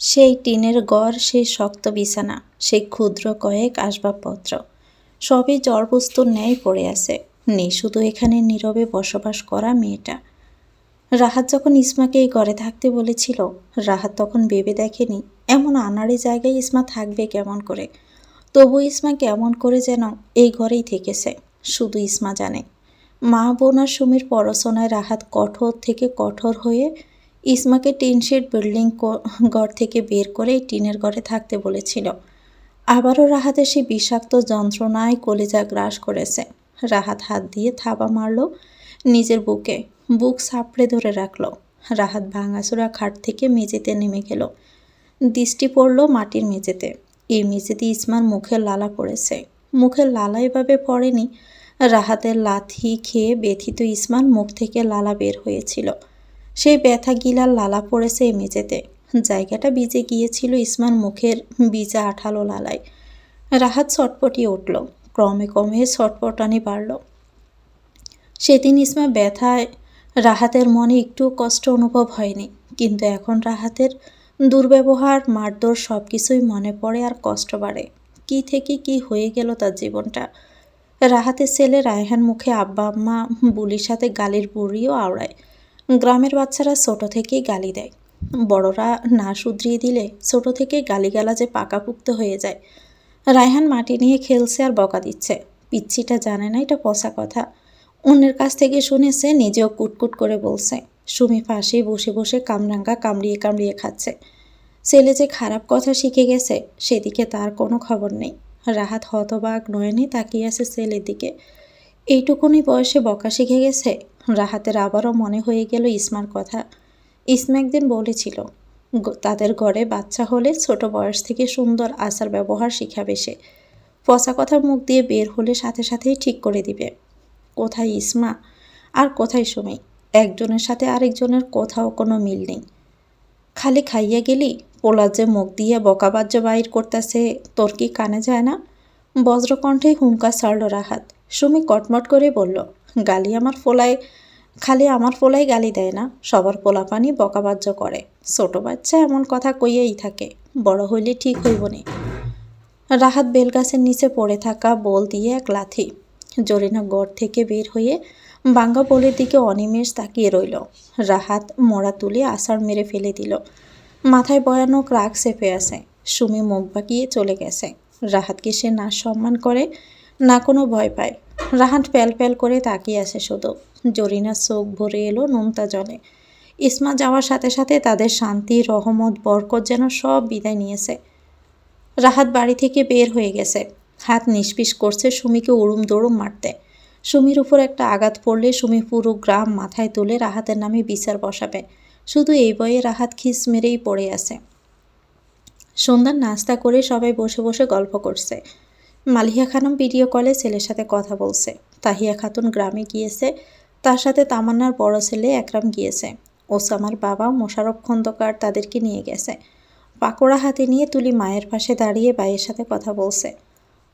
সেই টিনের ঘর সেই শক্ত বিছানা, সেই ক্ষুদ্র কয়েক আসবাবপত্র, সবই জড়বস্তুর ন্যায় পড়ে আছে। নেই শুধু এখানে নীরবে বসবাস করা মেয়েটা। রাহাত যখন ইসমাকে এই ঘরে থাকতে বলেছিল, রাহাত তখন ভেবে দেখেনি, এমন আনাড়ি জায়গায় ইসমা থাকবে কেমন করে? তবু ইসমা কেমন করে যেন এই ঘরেই থেকেছে, শুধু ইসমা জানে। মা বোন আর সুমির পড়াশোনায় রাহাত কঠোর থেকে কঠোর হয়ে ইসমাকে টিনশেড বিল্ডিং ঘর থেকে বের করে টিনের ঘরে থাকতে বলেছিল। আবারও রাহাতের সেই বিষাক্ত যন্ত্রণায় কলিজা গ্রাস করেছে। রাহাত হাত দিয়ে থাবা মারল, নিজের বুকে বুক সাপড়ে ধরে রাখল। রাহাত ভাঙাচোরা খাট থেকে মেঝেতে নেমে গেল। দৃষ্টি পড়ল মাটির মেঝেতে। এই মেঝেতে ইসমার মুখের লালা পড়েছে। মুখের লালা এভাবে পড়েনি। রাহাতের লাথি খেয়ে ব্যথিত ইসমান মুখ থেকে লালা বের হয়েছিল। সেই ব্যথা গিলার লালা পড়েছে মেঝেতে। জায়গাটা বিজে গিয়েছিল ইসমান মুখের ভিজা আঠালো লালায়। রাহাত ছটপটিয়ে উঠল, ক্রমে ক্রমে ছটপটানি বাড়ল। সেদিন ইসমা ব্যথায় রাহাতের মনে একটু কষ্ট অনুভব হয়নি, কিন্তু এখন রাহাতের দুর্ব্যবহার, মারধর সব কিছুই মনে পড়ে আর কষ্ট বাড়ে। কি থেকে কি হয়ে গেল তার জীবনটা? রাহাতের ছেলে রায়হান মুখে আব্বা আম্মা বুলির সাথে গালির বুড়িও আওড়ায়। গ্রামের বাচ্চারা ছোট থেকেই গালি দেয়। বড়রা না শুধরিয়ে দিলে ছোট থেকে গালিগালাজে পাকাপুক্ত হয়ে যায়। রায়হান মাটি নিয়ে খেলছে আর বকা দিচ্ছে। পিচ্ছিটা জানে না এটা পচা কথা। অন্যের কাছ থেকে শুনেছে নিজেও কুটকুট করে বলছে, সুমি পাশেই বসে বসে কামরাঙ্গা কামড়িয়ে কামড়িয়ে খাচ্ছে। ছেলে যে খারাপ কথা শিখে গেছে, সেদিকে তার কোনো খবর নেই। রাহাত হতবাক নয়নে তাকিয়ে আছে ছেলের দিকে। এইটুকুনি বয়সে বকা শিখে গেছে? রাহাতের আবারও মনে হয়ে গেল ইসমার কথা। ইসমা একদিন বলেছিল তাদের ঘরে বাচ্চা হলে ছোট বয়স থেকে সুন্দর আচার ব্যবহার শিখাবে সে। পচা কথা মুখ দিয়ে বের হলে সাথে সাথেই ঠিক করে দিবে। কোথায় ইসমা? আর কোথায় সুমি? একজনের সাথে আরেকজনের কোথাও কোনো মিল নেই। খালি খাইয়া গেলি? পোলার যে মুখ দিয়ে বকাবাজ্য বাইর করতেছে, তোর কি কানে যায় না? বজ্রকণ্ঠে হুঙ্কা ছাড়ল রাহাত। সুমি কটমট করে বলল গালি আমার ফোলায়, খালি আমার ফোলাই গালি দেয় না, সবার পোলাপানি বকাবাজ্য করে। ছোট বাচ্চা এমন কথা কইয়েই থাকে, বড় হইলে ঠিক হইব নি। রাহাত বেলগাছের নিচে পড়ে থাকা বল দিয়ে এক লাথি, জরিনা গড় থেকে বের হয়ে বাঙ্গা বলের দিকে অনিমেষ তাকিয়ে রইল। রাহাত মোড়া তুলে আষাঢ় মেরে ফেলে দিল। মাথায় ভয়ানক রাগ চেপে আছে, সুমি মুখ বাঁকিয়ে চলে গেছে। রাহাতকে সে না সম্মান করে, না কোনো ভয় পায়। রাহাত প্যাল প্যাল করে তাকিয়ে আসে শুধু জরিনার চোখ ভরে এলো নোনতা জলে। ইসমা যাওয়ার সাথে সাথে তাদের শান্তি, রহমত, বরকত যেন সব বিদায় নিয়েছে। রাহাত বাড়ি থেকে বের হয়ে গেছে। হাত নিষ্পিস করছে সুমিকে উড়ুম দড়ুম মারতে। সুমির উপর একটা আঘাত পড়লে সুমি পুরো গ্রাম মাথায় তুলে রাহাতের নামে বিচার বসাবে। শুধু এই বয়ে রাহাত খিস মেরেই পড়ে আছে। সন্ধ্যার নাস্তা করে সবাই বসে বসে গল্প করছে। মালিহা খানম ভিডিও কলে ছেলের সাথে কথা বলছে। তাহিয়া খাতুন গ্রামে গিয়েছে। তার সাথে তামান্নার বড় ছেলে একরাম গিয়েছে। ওসামার বাবা মোশারফ খন্দকার তাদেরকে নিয়ে গেছে। পাকোড়া হাতে নিয়ে তুলি মায়ের পাশে দাঁড়িয়ে ভাইয়ের সাথে কথা বলছে।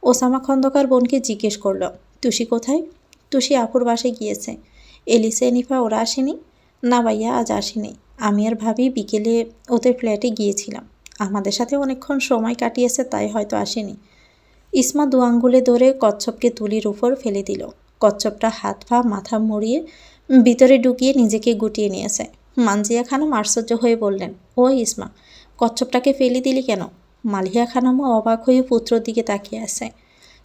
ওসামা খন্দকার বোনকে জিজ্ঞেস করল, তুষি কোথায়? তুষি আপুর বাসে গিয়েছে। এলিসা, এনিফা, ওরা আসেনি? না ভাইয়া, আজ আসেনি। আমি আর ভাবি বিকেলে ওদের ফ্ল্যাটে গিয়েছিলাম। আমাদের সাথে অনেকক্ষণ সময় কাটিয়েছে, তাই হয়তো আসেনি। ইসমা দু আঙ্গুলে ধরে কচ্ছপকে তুলির উপর ফেলে দিল। কচ্ছপটা হাত পা, মাথা মুড়িয়ে ভিতরে ঢুকিয়ে নিজেকে গুটিয়ে নিয়েছে। মানজিয়া খানম আশ্চর্য হয়ে বললেন, ও ইসমা, কচ্ছপটাকে ফেলে দিলি কেন? মালিয়া খানমও অবাক হয়ে পুত্রর দিকে তাকিয়ে আছে।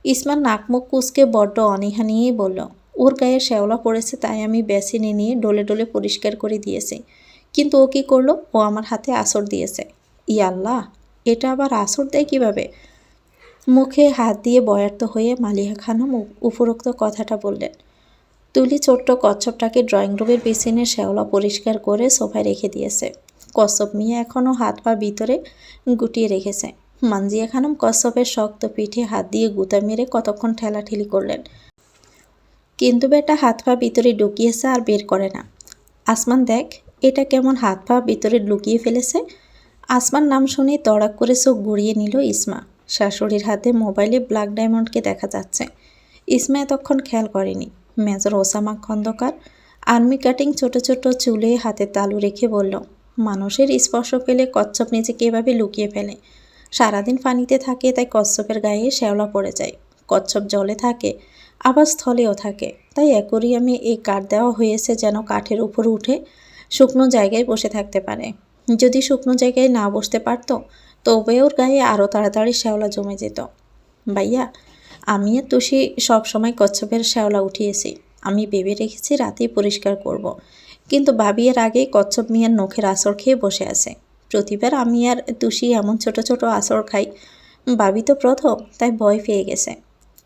ইসমার নাক মুখ কুচকে বড্ড অনীহা নিয়েই বলল, ওর গায়ে শ্যাওলা পড়েছে, তাই আমি বেসিনে নিয়ে ডলে ডলে পরিষ্কার করে দিয়েছি। কিন্তু ও কী করল? ও আমার হাতে আসর দিয়েছে। ইয়াল্লাহ, এটা আবার আসর দেয় কীভাবে? মুখে হাত দিয়ে বয়ার্ত হয়ে মালিহা খানম উপরোক্ত কথাটা বললেন। তুলি ছোট্ট কচ্ছপটাকে ড্রয়িং রুমের বেসিনে শ্যাওলা পরিষ্কার করে সোফায় রেখে দিয়েছে। কচ্ছপ মিয়া এখনও হাত পা ভিতরে গুটিয়ে রেখেছে। মানজিয়া খানম কচ্ছপের শক্ত পিঠে হাত দিয়ে গুতা মেরে কতক্ষণ ঠেলাঠেলি করলেন। কিন্তু বেটা হাত পা ভিতরে ঢুকিয়েছে আর বের করে না। আসমান দেখ, এটা কেমন হাত পা ভিতরে লুকিয়ে ফেলেছে। আসমান নাম শুনে তড়াক করে চোখ ঘুরিয়ে নিল ইসমা। শাশুড়ির হাতে মোবাইলে ব্ল্যাক ডায়মন্ডকে দেখা যাচ্ছে। ইসমা এতক্ষণ খেয়াল করেনি। Major Osama Khandakar army cutting ছোট ছোট চুলে হাতে তালু রেখে বলল, মানুষের স্পর্শ পেলে কচ্ছপ নিজেকে এভাবে লুকিয়ে ফেলে। সারাদিন পানিতে থাকে, তাই কচ্ছপের গায়ে শ্যাওলা পড়ে যায়। কচ্ছপ জলে থাকে, আবার স্থলেও থাকে। তাই অ্যাকোরিয়ামে এই কাঠ দেওয়া হয়েছে যেন কাঠের উপর উঠে শুকনো জায়গায় বসে থাকতে পারে। যদি শুকনো জায়গায় না বসতে পারতো, তবে ওর গায়ে আরও তাড়াতাড়ি শ্যাওলা জমে যেত। ভাইয়া, আমি আর তুষি সবসময় কচ্ছপের শ্যাওলা উঠিয়েছি। আমি ভেবে রেখেছি রাতেই পরিষ্কার করব। কিন্তু ভাবি এর আগেই কচ্ছপ মিয়ার নখের আসর খেয়ে বসে আছে। প্রতিবার আমি আর তুষি এমন ছোট ছোট আসর খাই। ভাবি তো প্রথম, তাই ভয় পেয়ে গেছে।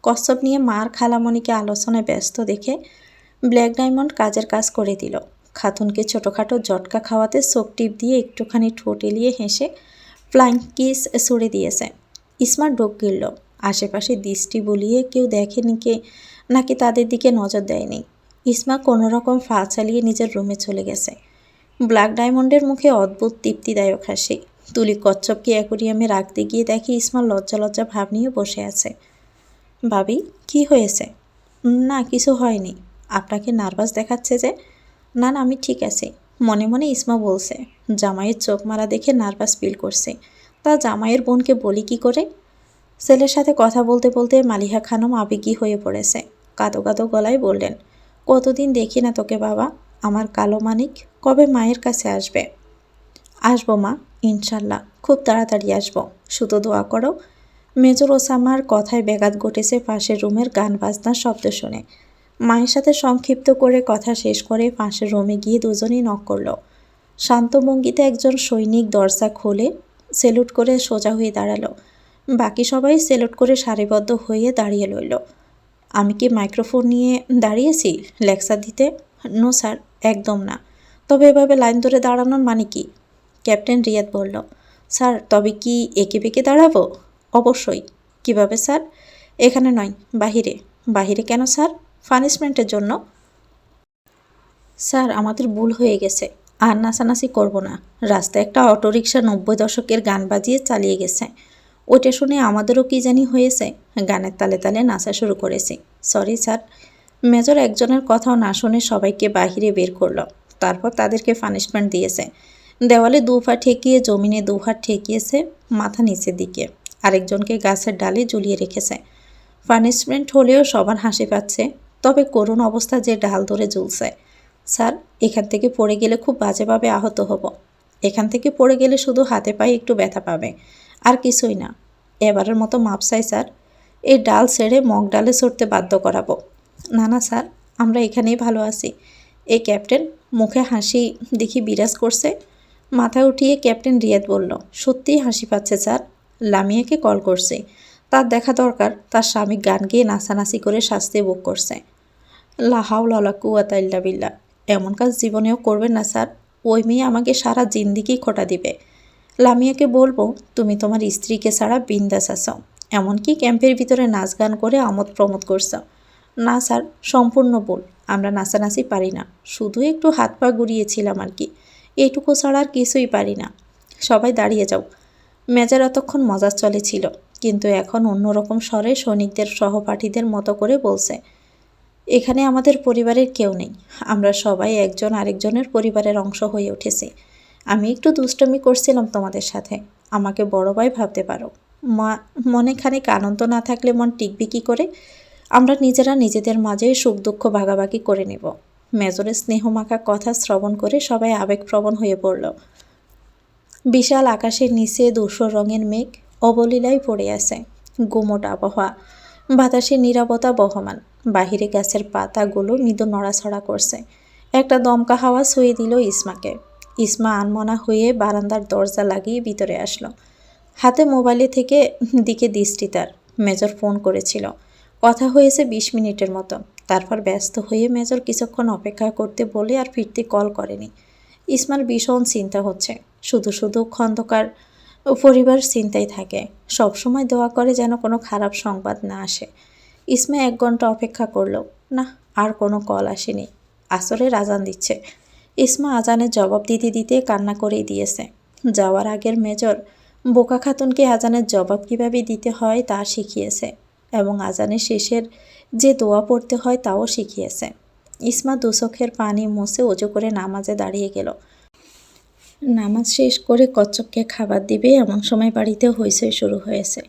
কচ্ছপ নিয়ে মার খালামণিকে আলোচনায় ব্যস্ত দেখে ব্ল্যাক ডায়মন্ড কাজের কাজ করে দিল। খাতুনকে ছোটোখাটো জটকা খাওয়াতে চোখ টিপ দিয়ে একটুখানি ঠোঁট এলিয়ে হেসে ফ্লাইং কিস ছুড়ে দিয়েছে। স্মার্ট ডোক গিলল। আশেপাশে দৃষ্টি বলিয়ে কেউ দেখেনি কে, নাকি তাদের দিকে নজর দেয়নি। ইসমা কোনো রকম ফা চালিয়ে নিজের রুমে চলে গেছে। ব্ল্যাক ডায়মন্ডের মুখে অদ্ভুত তৃপ্তিদায়ক হাসি। তুলি কচ্ছপকে অ্যাকোরিয়ামে রাখতে গিয়ে দেখি ইসমা লজ্জা লজ্জা ভাব নিয়ে বসে আছে। ভাবি, কি হয়েছে? না, কিছু হয়নি। আপনাকে নার্ভাস দেখাচ্ছে যে না না, আমি ঠিক আছে। মনে মনে ইসমা বলছে, জামাইয়ের চোখ মারা দেখে নার্ভাস ফিল করছে। তা জামাইয়ের বোনকে বলি কি করে? ছেলের সাথে কথা বলতে বলতে মালিহা খানম আবেগী হয়ে পড়েছে। কাঁদো কাঁদো গলায় বললেন, কতদিন দেখি না তোকে বাবা। আমার কালো মানিক কবে মায়ের কাছে আসবে? আসব মা, ইনশাল্লাহ। খুব তাড়াতাড়ি আসব। শুধু দোয়া করো। মেজর ওসামার কথায় ব্যাঘাত ঘটেছে পাশের রুমের গান বাজনার শব্দ শুনে। মায়ের সাথে সংক্ষিপ্ত করে কথা শেষ করে পাশের রুমে গিয়ে দুজনেই নক করল। শান্ত ভঙ্গিতে একজন সৈনিক দরজা খোলে সেলুট করে সোজা হয়ে দাঁড়াল। বাকি সবাই সেলুট করে সারিবদ্ধ হয়ে দাঁড়িয়ে রইল। আমি কি মাইক্রোফোন নিয়ে দাঁড়িয়েছি লেকচার দিতে? নো স্যার একদম না। তবে এভাবে লাইন ধরে দাঁড়ানোর মানে কি? ক্যাপ্টেন রিয়াদ বলল, স্যার, তবে কি একে বেঁকে দাঁড়াবো? অবশ্যই। কীভাবে, স্যার? এখানে নয়, বাহিরে। বাহিরে কেন, স্যার? পানিশমেন্টের জন্য। স্যার, আমাদের ভুল হয়ে গেছে। আর নাচানাচি করব না। রাস্তায় একটা অটোরিকশা নব্বই দশকের গান বাজিয়ে চালিয়ে গেছে। ওইটা শুনে আমাদেরও কি জানি হয়েছে। গানের তালে তালে নাচা শুরু করেছি। Sorry, sir. মেজর একজনের কথাও না শুনে সবাইকে বাহিরে বের করল। তারপর তাদেরকে পানিশমেন্ট দিয়েছে। দেওয়ালে দু পা ঠেকিয়ে জমিনে দু হাত ঠেকিয়েছে মাথা নিচের দিকে। আরেকজনকে গাছের ডালে ঝুলিয়ে রেখেছে। পানিশমেন্ট হলেও সবার হাসি পাচ্ছে। তবে করুণ অবস্থা যে ডাল ধরে ঝুলছে স্যার, এখান থেকে পড়ে গেলে খুব বাজেভাবে আহত হব। এখান থেকে পড়ে গেলে শুধু হাতে পায়ে একটু ব্যথা পাবে। আর কিছুই না। এবারের মতো মাপ চাই, স্যার। এই ডাল ছেড়ে মগ ডালে সরতে বাধ্য করাবো। না না, স্যার, আমরা এখানেই ভালো আছি। এই ক্যাপ্টেন মুখে হাসি দেখি বিরাজ করছে। মাথা উঠিয়ে ক্যাপ্টেন রিয়াদ বলল, সত্যিই হাসি পাচ্ছে, স্যার। লামিয়াকে কল করছে। তার দেখা দরকার, তার স্বামী গান গেয়ে নাচানাচি করে শাস্তি বুক করছে। লাহাউ লালা কুয়াতা ইল্লা বিল্লা এমন কাজ জীবনেও করবেন না, স্যার। ওই মেয়ে আমাকে সারা জিন্দিগি খোটা দিবে। লামিয়াকে বলব, তুমি তোমার স্ত্রীকে ছাড়া বিন্দাস আছো। এমনকি ক্যাম্পের ভিতরে নাচ গান করে আমোদ প্রমোদ করছ। না, স্যার, সম্পূর্ণ ভুল। আমরা নাচানাচি পারি না। শুধু একটু হাত পা গুড়িয়েছিলাম আর কি। এইটুকু ছাড়া আর কিছুই পারি না। সবাই দাঁড়িয়ে যাও। মেজার অতক্ষণ মজার চলেছিল কিন্তু এখন অন্যরকম স্বরে সৈনিকদের সহপাঠীদের মতো করে বলছে এখানে আমাদের পরিবারের কেউ নেই। আমরা সবাই একজন আরেকজনের পরিবারের অংশ হয়ে উঠেছি। আমি একটু দুষ্টমি করছিলাম তোমাদের সাথে। আমাকে বড় ভাই ভাবতে পারো। মা, মনে খানিক আনন্দ না থাকলে মন টিকবে কী করে? আমরা নিজেরা নিজেদের মাঝে সুখ দুঃখ ভাগাভাগি করে নেব। মেজরের স্নেহমাখা কথা শ্রবণ করে সবাই আবেগপ্রবণ হয়ে পড়ল। বিশাল আকাশের নিচে ধূসর রঙের মেঘ অবলীলায় পড়ে আছে। গুমোট আবহাওয়া। বাতাসে নিরাপত্তা বহমান। বাহিরে গাছের পাতাগুলো মৃদু নড়াছড়া করছে। একটা দমকা হাওয়া ছুঁয়ে দিল ইসমাকে। ইসমা আনমনা হয়ে বারান্দার দরজা লাগিয়ে ভিতরে আসলো। হাতে মোবাইলে থেকে দিকে দৃষ্টি তার। মেজর ফোন করেছিল। কথা হয়েছে বিশ মিনিটের মতো। তারপর ব্যস্ত হয়ে মেজর কিছুক্ষণ অপেক্ষা করতে বলে আর ফিরতে কল করেনি। ইসমার ভীষণ চিন্তা হচ্ছে। শুধু শুধু খন্দকার পরিবার চিন্তায় থাকে। সবসময় দোয়া করে যেন কোনো খারাপ সংবাদ না আসে। ইসমা এক ঘণ্টা অপেক্ষা করল না আর কোনো কল আসেনি। আসরে আজান দিচ্ছে। ইসমা আজানের জবাব দিতে দিতে কান্না করেই দিয়েছে। যাওয়ার আগের মেজর বোকা খাতুনকে আজানের জবাব কীভাবে দিতে হয় তা শিখিয়েছে এবং আজানের শেষের যে দোয়া পড়তে হয় তাও শিখিয়েছে। ইসমা দুচোখের পানি মুছে উজু করে নামাজে দাঁড়িয়ে গেল। নামাজ শেষ করে কচ্ছপকে খাবার দিবে, এমন সময় বাড়িতে হইচই শুরু হয়েছে।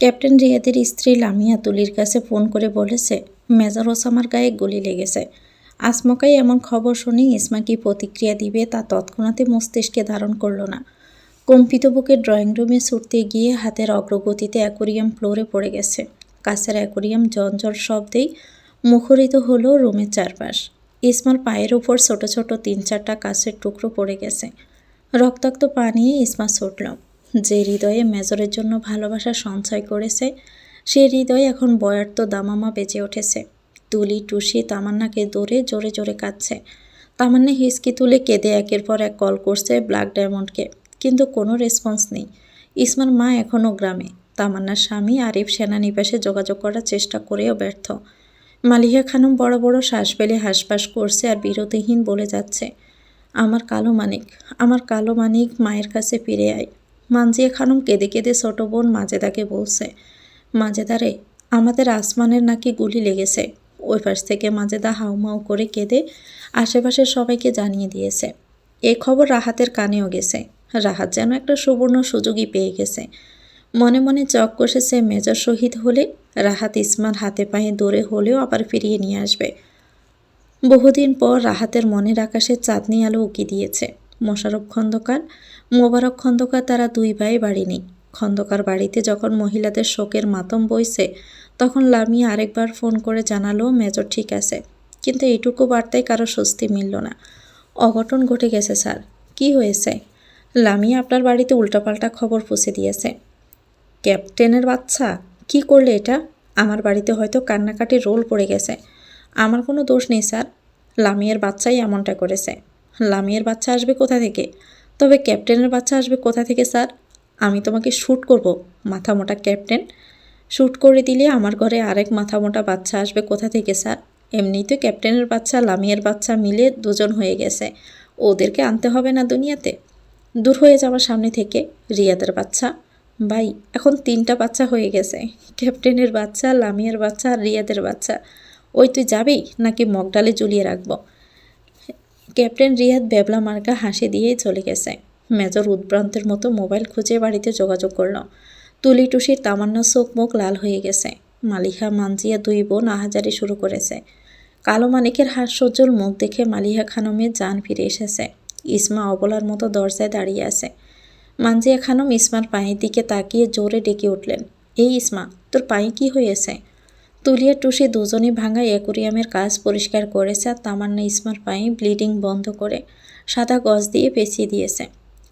ক্যাপ্টেন রিয়াদের স্ত্রী লামিয়া তুলির কাছে ফোন করে বলেছে মেজর ওসামার গায়ে গুলি লেগেছে। আসমকাই এমন খবর শুনে ইসমা কি প্রতিক্রিয়া দিবে তা তৎক্ষণাতে মস্তিষ্কে ধারণ করল না। কম্পিত বুকে ড্রয়িং রুমে ছুটতে গিয়ে হাতের অগ্রগতিতে অ্যাকোরিয়াম ফ্লোরে পড়ে গেছে। কাছের অ্যাকোরিয়াম জঞ্জল শব্দেই মুখরিত হলো রুমের চারপাশ। ইসমার পায়ের ওপর ছোট ছোট তিন চারটা কাছের টুকরো পড়ে গেছে। রক্তাক্ত পা নিয়ে ইসমা ছুটল। যে হৃদয়ে মেজরের জন্য ভালোবাসা সঞ্চয় করেছে, সে হৃদয়ে এখন বয়ার্ত দামামা বেজে উঠেছে। তুলি, টুসি, তামান্নাকে দৌড়ে জোরে জোরে কাঁদছে। তামান্না হিসকি তুলে কেঁদে একের পর এক কল করছে ব্ল্যাক ডায়মন্ডকে, কিন্তু কোনো রেসপন্স নেই। ইসমার মা এখনও গ্রামে। তামান্নার স্বামী আরিফ সেনানিবাসে যোগাযোগ করার চেষ্টা করেও ব্যর্থ। মালিহা খানম বড় বড় শ্বাস পেলে হাঁসফাঁস করছে আর বিরতিহীন বলে যাচ্ছে। আমার কালো মানিক, আমার কালো মানিক মায়ের কাছে ফিরে আয়। মানজিয়া খানম কেঁদে কেঁদে ছোট বোন মাজেদাকে বলছে মাজেদারে আমাদের আসমানের নাকি গুলি লেগেছে। ওই পাশ থেকে মাজেদা হাউমাউ করে কেঁদে আশেপাশের সবাইকে জানিয়ে দিয়েছে। এ খবর রাহাতের কানেও গেছে। রাহাত যেন একটা সুবর্ণ সুযোগই পেয়ে গেছে। মনে মনে চক কষেছে মেজর শহীদ হলে। রাহাত ইসমার হাতে পায়ে দৌড়ে হলেও আবার ফিরিয়ে নিয়ে আসবে। বহুদিন পর রাহাতের মনের আকাশে চাঁদনি আলো উকি দিয়েছে। মোশারফ খন্দকার, মোবারক খন্দকার তারা দুই ভাই বাড়ি নেই। খন্দকার বাড়িতে যখন মহিলাদের শোকের মাতম বইছে, তখন লামিয়া আরেকবার ফোন করে জানালো, মেজর ঠিক আছে। কিন্তু এইটুকু বার্তায় কারও স্বস্তি মিলল না। অঘটন ঘটে গেছে, স্যার। কি হয়েছে? লামিয়া আপনার বাড়িতে উল্টাপাল্টা খবর পৌঁছে দিয়েছে। ক্যাপ্টেনের বাচ্চা? কি করলে এটা? আমার বাড়িতে হয়তো কান্নাকাটির রোল পড়ে গেছে। আমার কোনো দোষ নেই, স্যার। লামিয়ার বাচ্চাই এমনটা করেছে। লামিয়ার বাচ্চা আসবে কোথা থেকে? তবে ক্যাপ্টেনের বাচ্চা আসবে কোথা থেকে, স্যার? আমি তোমাকে শ্যুট করব, মাথা মোটা ক্যাপ্টেন। শ্যুট করে দিলে আমার ঘরে আরেক মাথা মোটা বাচ্চা আসবে কোথা থেকে, স্যার? এমনিতে ক্যাপ্টেনের বাচ্চা, লামিয়ার বাচ্চা মিলে দুজন হয়ে গেছে। ওদেরকে আনতে হবে না দুনিয়াতে? দূর হয়ে যাওয়ার সামনে থেকে, রিয়াদের বাচ্চা। ভাই, এখন তিনটা বাচ্চা হয়ে গেছে। ক্যাপ্টেনের বাচ্চা, লামিয়ার বাচ্চা আর রিয়াদের বাচ্চা। ওই তুই যাবি নাকি মগডালে ঝুলিয়ে রাখব? ক্যাপ্টেন রিয়াদ বেবলা মার্কা হাসি দিয়েই চলে গেছে। মেজর উদ্ভ্রান্তের মতো মোবাইল খুঁজে বাড়িতে যোগাযোগ করল। তুলি টুসির তামান্না চোখ মুখ লাল হয়ে গেছে। মালিহা মানজিয়া দুই বোন আহাজারি শুরু করেছে। কালো মানিকের হাস্যজ্জ্বল মুখ দেখে মালিহা খানমের যান ফিরে এসেছে। ইসমা অবলার মতো দরজায় দাঁড়িয়ে আছে। মানজিয়া খানম ইসমার পায়ের দিকে তাকিয়ে জোরে ডেকে উঠলেন। এই ইসমা, তোর পায়ে কি হয়েছে? তুলিয়া টুসি দুজনে ভাঙা অ্যাকোরিয়ামের কাজ পরিষ্কার করেছে আর তামান্না ইসমার পায়ে ব্লিডিং বন্ধ করে সাদা গজ দিয়ে পেঁচিয়ে দিয়েছে।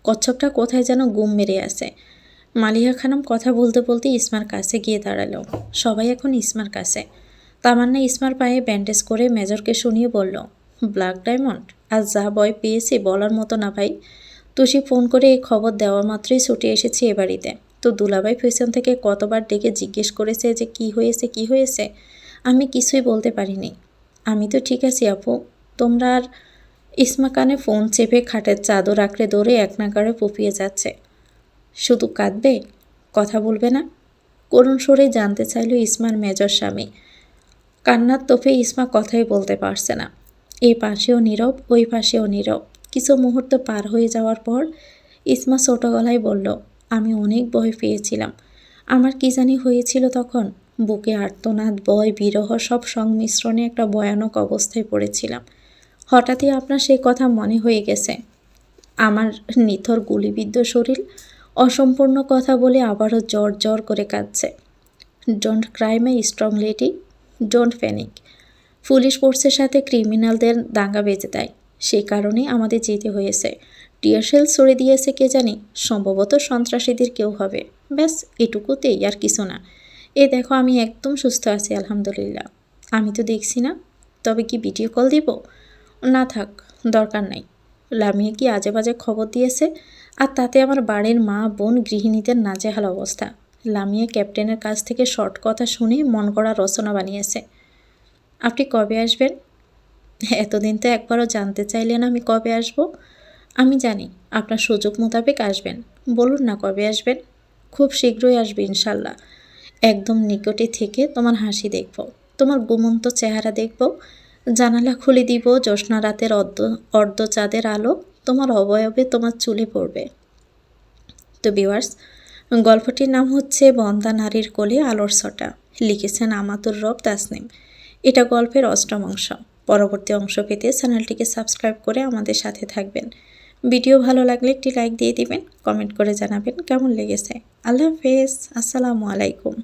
কচ্ছপটা কোথায় যেন গুম মেরে আছে। মালিহা খানম কথা বলতে বলতে ইসমার কাছে গিয়ে দাঁড়াল। সবাই এখন ইসমার কাছে। তামান্না ইসমার পায়ে ব্যান্ডেজ করে মেজরকে শুনিয়ে বলল, ব্ল্যাক ডায়মন্ড, আজ যা বয় পেয়েছি বলার মতো না ভাই। তুষি ফোন করে এই খবর দেওয়া মাত্রই ছুটে এসেছি এ বাড়িতে। তো দুলাভাই পেছন থেকে কতবার ডেকে জিজ্ঞেস করেছে যে কি হয়েছে কি হয়েছে? আমি কিছুই বলতে পারিনি। আমি তো ঠিক আছি আপু। তোমরা আর ইসমা কানে ফোন চেপে খাটের চাদর আঁকড়ে দৌড়ে এক নাগারে পুপিয়ে যাচ্ছে। শুধু কাঁদবে? কথা বলবে না? করুণ সরে জানতে চাইল ইসমার মেজর স্বামী। কান্নার তোফে ইসমা কথাই বলতে পারছে না। এই পাশেও নীরব, ওই পাশেও নীরব। কিছু মুহূর্ত পার হয়ে যাওয়ার পর ইসমা ছোটো গলায় বলল আমি অনেক ভয় পেয়েছিলাম। আমার কি জানি হয়েছিল তখন। বুকে আর্তনাদ, ভয়, বিরহ সব সংমিশ্রণে একটা ভয়ানক অবস্থায় পড়েছিলাম। হঠাৎই আপনার সেই কথা মনে হয়ে গেছে। আমার নিথর গুলিবিদ্ধ শরীর অসম্পূর্ণ কথা বলে আবারও জ্বর জ্বর করে কাঁদছে। Don't cry my strong lady don't panic police ফোর্সের সাথে ক্রিমিনালদের দাঙ্গা বেঁচে দেয়। সেই কারণেই আমাদের যেতে হয়েছে। টিয়ারশেল সরে দিয়েছে কে জানি? সম্ভবত সন্ত্রাসীদের কেউ হবে। ব্যাস, এটুকুতেই আর কিছু না। এ দেখো, আমি একদম সুস্থ আছি, আলহামদুলিল্লাহ। আমি তো দেখছি না। তবে কি ভিডিও কল দিব? না থাক, দরকার নাই। লামিয়া কি আজে বাজে খবর দিয়েছে? আর তাতে আমার বাড়ির মা, বোন, গৃহিণীদের নাজেহাল অবস্থা। লামিয়া ক্যাপ্টেনের কাছ থেকে শর্ট কথা শুনে মন করা রচনা বানিয়েছে। আপনি কবে আসবেন? এতদিন তো একবারও জানতে চাইলেন আমি কবে আসব। আমি জানি, আপনার সুযোগ মোতাবেক আসবেন। বলুন না কবে আসবেন? খুব শীঘ্রই আসবে ইনশাল্লাহ। একদম নিকটে থেকে তোমার হাসি দেখব, তোমার গুমন্ত চেহারা দেখব, জানালা খুলে দিব, জ্যোৎস্না রাতের অর্ধ অর্ধ চাঁদের আলো, তোমার অবয়বে তোমার চুলে পড়বে। তো ভিউয়ার্স, গল্পটির নাম হচ্ছে বন্দা নারীর কোলে আলোর ছটা, লিখেছেন আমাতুর রব তাসনিম। এটা গল্পের অষ্টম অংশ। পরবর্তী অংশ পেতে চ্যানেলটিকে সাবস্ক্রাইব করে আমাদের সাথে থাকবেন। ভিডিও ভালো লাগলে একটি লাইক দিয়ে দিবেন, কমেন্ট করে জানাবেন কেমন লেগেছে। আল্লাহ হাফেজ, আসসালামু আলাইকুম।